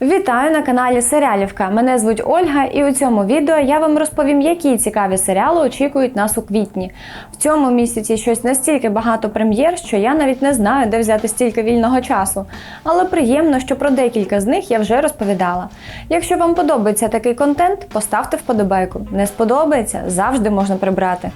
Вітаю на каналі Серіалівка. Мене звуть Ольга, і у цьому відео я вам розповім, які цікаві серіали очікують нас у квітні. В цьому місяці щось настільки багато прем'єр, що я навіть не знаю, де взяти стільки вільного часу. Але приємно, що про декілька з них я вже розповідала. Якщо вам подобається такий контент, поставте вподобайку. Не сподобається, завжди можна прибрати.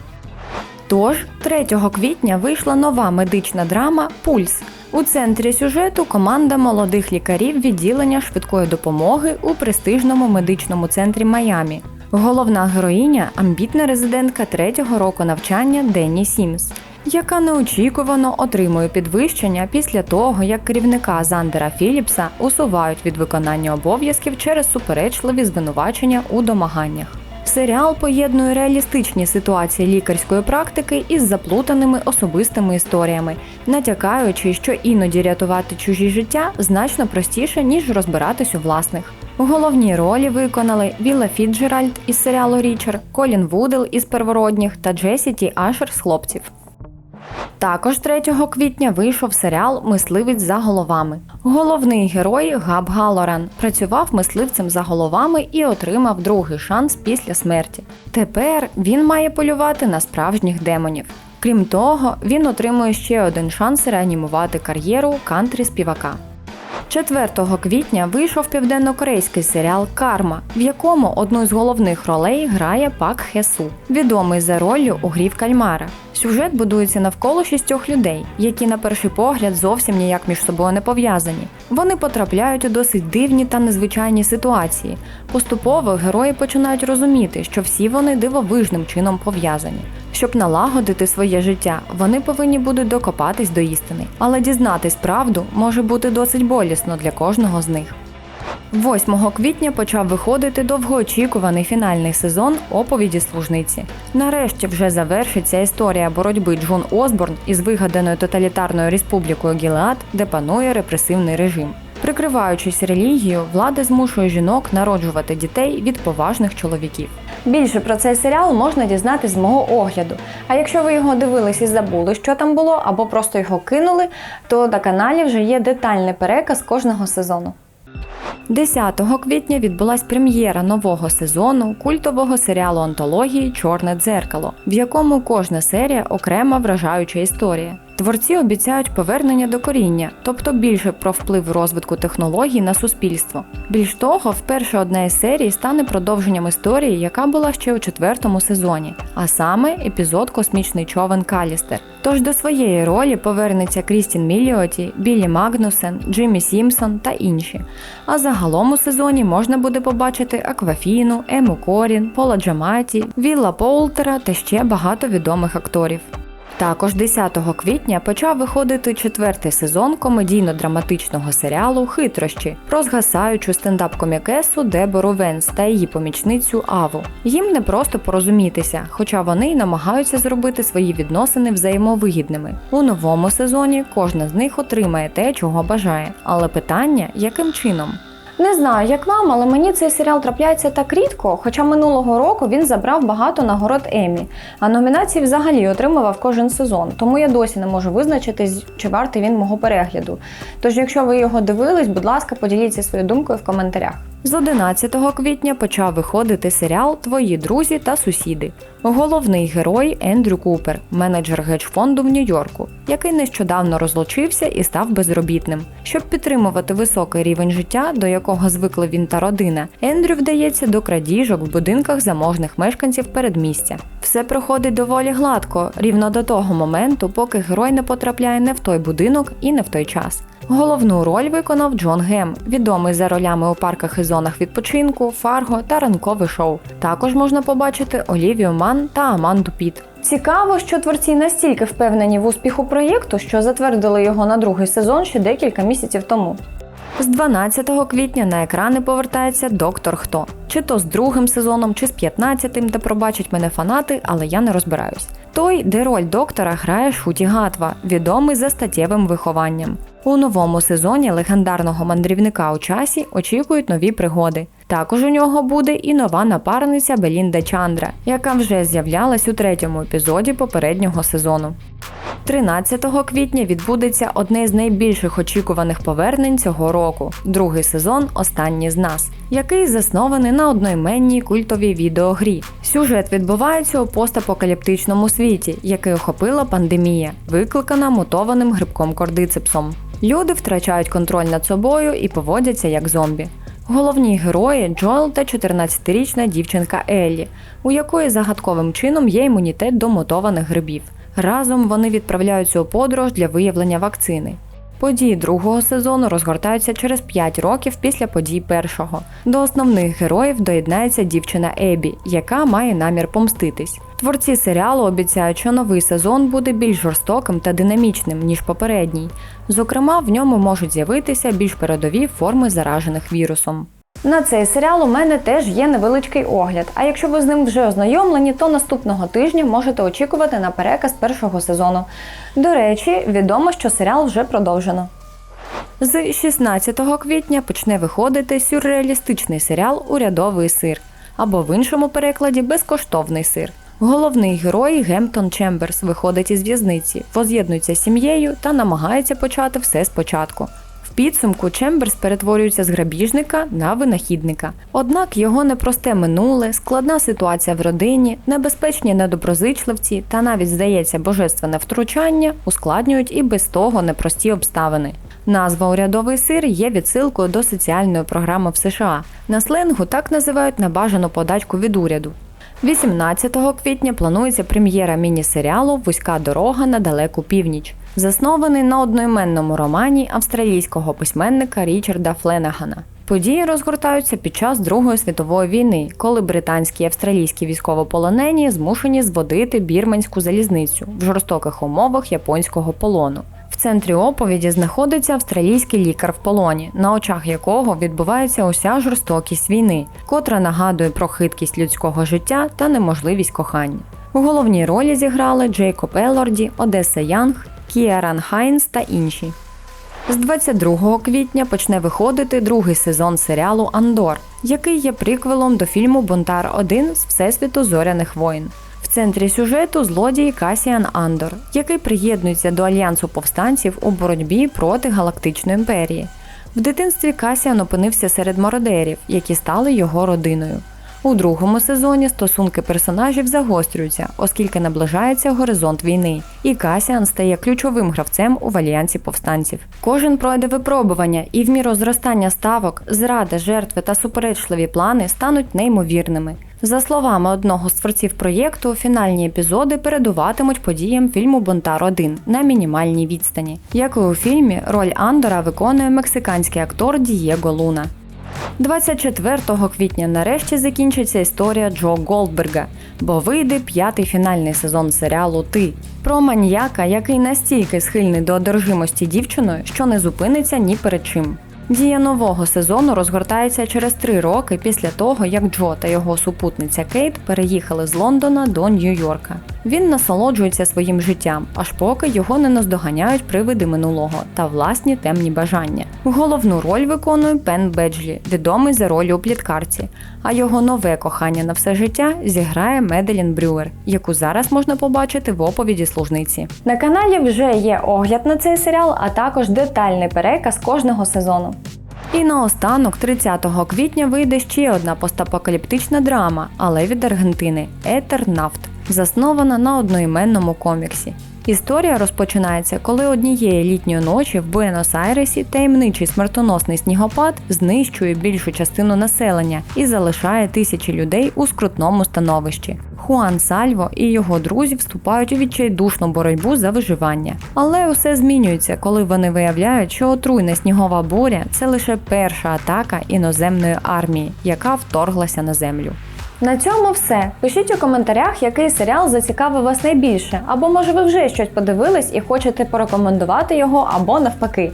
Тож, 3 квітня вийшла нова медична драма Пульс. У центрі сюжету команда молодих лікарів відділення швидкої допомоги у престижному медичному центрі Майамі. Головна героїня амбітна резидентка третього року навчання Денні Сімс, яка неочікувано отримує підвищення після того, як керівника Зандера Філіпса усувають від виконання обов'язків через суперечливі звинувачення у домаганнях. Серіал поєднує реалістичні ситуації лікарської практики із заплутаними особистими історіями, натякаючи, що іноді рятувати чужі життя значно простіше, ніж розбиратись у власних. Головні ролі виконали Віла Фіджеральд із серіалу Річер, Колін Вудел із первородніх та Джесі Ті Ашер з хлопців. Також 3 квітня вийшов серіал Мисливець за головами. Головний герой Габ Галоран працював мисливцем за головами і отримав другий шанс після смерті. Тепер він має полювати на справжніх демонів. Крім того, він отримує ще один шанс реанімувати кар'єру кантрі співака. 4 квітня вийшов південнокорейський серіал Карма, в якому одну з головних ролей грає Пак Хесу, відомий за роллю у грі в кальмара. Сюжет будується навколо шістьох людей, які на перший погляд зовсім ніяк між собою не пов'язані. Вони потрапляють у досить дивні та незвичайні ситуації. Поступово герої починають розуміти, що всі вони дивовижним чином пов'язані. Щоб налагодити своє життя, вони повинні будуть докопатись до істини, але дізнатись правду може бути досить болісно для кожного з них. 8 квітня почав виходити довгоочікуваний фінальний сезон оповіді служниці. Нарешті вже завершиться історія боротьби Джун Осборн із вигаданою тоталітарною республікою Гілеад, де панує репресивний режим. Прикриваючись релігією, влада змушує жінок народжувати дітей від поважних чоловіків. Більше про цей серіал можна дізнатись з мого огляду. А якщо ви його дивились і забули, що там було, або просто його кинули, то на каналі вже є детальний переказ кожного сезону. 10 квітня відбулась прем'єра нового сезону культового серіалу антології Чорне дзеркало, в якому кожна серія окрема вражаюча історія. Творці обіцяють повернення до коріння, тобто більше про вплив розвитку технологій на суспільство. Більш того, вперше одна із серій стане продовженням історії, яка була ще у четвертому сезоні, а саме епізод Космічний човен Калістер. Тож до своєї ролі повернеться Крістін Міліоті, Біллі Магнусен, Джиммі Сімпсон та інші. А загалом у сезоні можна буде побачити Аквафіну, Ему Корін, Пола Джаматі, Вілла Поултера та ще багато відомих акторів. Також 10 квітня почав виходити четвертий сезон комедійно-драматичного серіалу Хитрощі про згасаючу стендап-комікесу Дебору Венс та її помічницю Аву. Їм не просто порозумітися, хоча вони й намагаються зробити свої відносини взаємовигідними. У новому сезоні кожна з них отримає те, чого бажає. Але питання яким чином? Не знаю, як вам, але мені цей серіал трапляється так рідко, хоча минулого року він забрав багато нагород Емі, а номінації взагалі отримував кожен сезон, тому я досі не можу визначитись, чи вартий він мого перегляду. Тож, якщо ви його дивились, будь ласка, поділіться своєю думкою в коментарях. З 11 квітня почав виходити серіал Твої друзі та сусіди. Головний герой Ендрю Купер, менеджер гедж-фонду в Нью-Йорку, який нещодавно розлучився і став безробітним. Щоб підтримувати високий рівень життя, до якого звикли він та родина, Ендрю вдається до крадіжок в будинках заможних мешканців передмістя. Все проходить доволі гладко, рівно до того моменту, поки герой не потрапляє не в той будинок і не в той час. Головну роль виконав Джон Гем, відомий за ролями у парках і зонах відпочинку, Фарго та ранкове шоу. Також можна побачити Олівію Ман та Аманду Піт. Цікаво, що творці настільки впевнені в успіху проєкту, що затвердили його на другий сезон ще декілька місяців тому. З 12 квітня на екрани повертається Доктор Хто. Чи то з другим сезоном, чи з 15-тим, де пробачать мене фанати, але я не розбираюсь. Той, де роль доктора грає Шуті Гатва, відомий за статтєвим вихованням. У новому сезоні легендарного мандрівника у часі очікують нові пригоди. Також у нього буде і нова напарниця Белінда Чандра, яка вже з'являлась у третьому епізоді попереднього сезону. 13 квітня відбудеться одне з найбільших очікуваних повернень цього року другий сезон Останні з нас, який заснований на одноіменній культовій відеогрі. Сюжет відбувається у постапокаліптичному світі, який охопила пандемія, викликана мутованим грибком кордицепсом. Люди втрачають контроль над собою і поводяться як зомбі. Головні герої Джоел та 14-річна дівчинка Еллі, у якої загадковим чином є імунітет до мутованих грибів. Разом вони відправляються у подорож для виявлення вакцини. Події другого сезону розгортаються через 5 років після подій першого. До основних героїв доєднається дівчина Ебі, яка має намір помститись. Творці серіалу обіцяють, що новий сезон буде більш жорстоким та динамічним, ніж попередній. Зокрема, в ньому можуть з'явитися більш передові форми заражених вірусом. На цей серіал у мене теж є невеличкий огляд. А якщо ви з ним вже ознайомлені, то наступного тижня можете очікувати на переказ першого сезону. До речі, відомо, що серіал вже продовжено. З 16 квітня почне виходити сюрреалістичний серіал Урядовий сир або в іншому перекладі безкоштовний сир. Головний герой Гемптон Чемберс виходить із в'язниці, воз'єднується з сім'єю та намагається почати все спочатку. Підсумку Чемберс перетворюється з грабіжника на винахідника. Однак його непросте минуле, складна ситуація в родині, небезпечні недоброзичливці та навіть здається божественне втручання ускладнюють і без того непрості обставини. Назва урядовий сир є відсилкою до соціальної програми в США. На сленгу так називають небажану подачку від уряду. 18 квітня планується прем'єра міні-серіалу Вузька дорога на далеку північ, заснований на одноіменному романі австралійського письменника Річарда Фленагана. Події розгортаються під час Другої світової війни, коли британські і австралійські військовополонені змушені зводити бірманську залізницю в жорстоких умовах японського полону. В центрі оповіді знаходиться австралійський лікар в полоні, на очах якого відбувається уся жорстокість війни, котра нагадує про хиткість людського життя та неможливість кохання. У головній ролі зіграли Джейкоб Елорді, Одеса Янг, Кіаран Хайнс та інші. З 22 квітня почне виходити другий сезон серіалу Андор, який є приквелом до фільму Бунтар 1 з Всесвіту зоряних воїн. В центрі сюжету злодій Касіан Андор, який приєднується до альянсу повстанців у боротьбі проти Галактичної імперії. В дитинстві Касіан опинився серед мародерів, які стали його родиною. У другому сезоні стосунки персонажів загострюються, оскільки наближається горизонт війни, і Касіан стає ключовим гравцем у альянсі повстанців. Кожен пройде випробування, і в міру зростання ставок, зрада, жертви та суперечливі плани стануть неймовірними. За словами одного з творців проєкту, фінальні епізоди передуватимуть подіям фільму Бунтар 1 на мінімальній відстані. Як і у фільмі, роль Андора виконує мексиканський актор Дієго Луна. 24 квітня нарешті закінчиться історія Джо Голдберга, бо вийде п'ятий фінальний сезон серіалу Ти про маньяка, який настільки схильний до одержимості дівчиною, що не зупиниться ні перед чим. Дія нового сезону розгортається через три роки після того, як Джо та його супутниця Кейт переїхали з Лондона до Нью-Йорка. Він насолоджується своїм життям, аж поки його не наздоганяють привиди минулого та власні темні бажання. Головну роль виконує Пен Беджлі, відомий за роль у пліткарці. А його нове кохання на все життя зіграє Меделін Брюер, яку зараз можна побачити в оповіді служниці. На каналі вже є огляд на цей серіал, а також детальний переказ кожного сезону. І наостанок, 30 квітня, вийде ще одна постапокаліптична драма, але від Аргентини Етер Нафт, заснована на одноіменному коміксі. Історія розпочинається, коли однієї літньої ночі в Буенос-Айресі таємничий смертоносний снігопад знищує більшу частину населення і залишає тисячі людей у скрутному становищі. Хуан Сальво і його друзі вступають у відчайдушну боротьбу за виживання. Але усе змінюється, коли вони виявляють, що отруйна снігова буря це лише перша атака іноземної армії, яка вторглася на землю. На цьому все. Пишіть у коментарях, який серіал зацікавив вас найбільше, або може ви вже щось подивились і хочете порекомендувати його, або навпаки.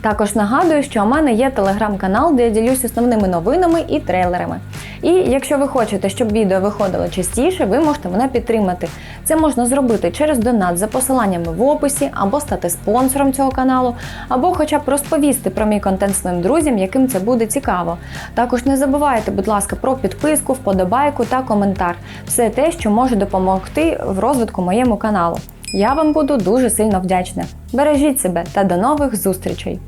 Також нагадую, що у мене є телеграм-канал, де я ділюсь основними новинами і трейлерами. І якщо ви хочете, щоб відео виходило частіше, ви можете мене підтримати. Це можна зробити через донат за посиланнями в описі, або стати спонсором цього каналу, або хоча б розповісти про мій контент своїм друзям, яким це буде цікаво. Також не забувайте, будь ласка, про підписку, вподобайку та коментар. Все те, що може допомогти в розвитку моєму каналу. Я вам буду дуже сильно вдячна. Бережіть себе та до нових зустрічей!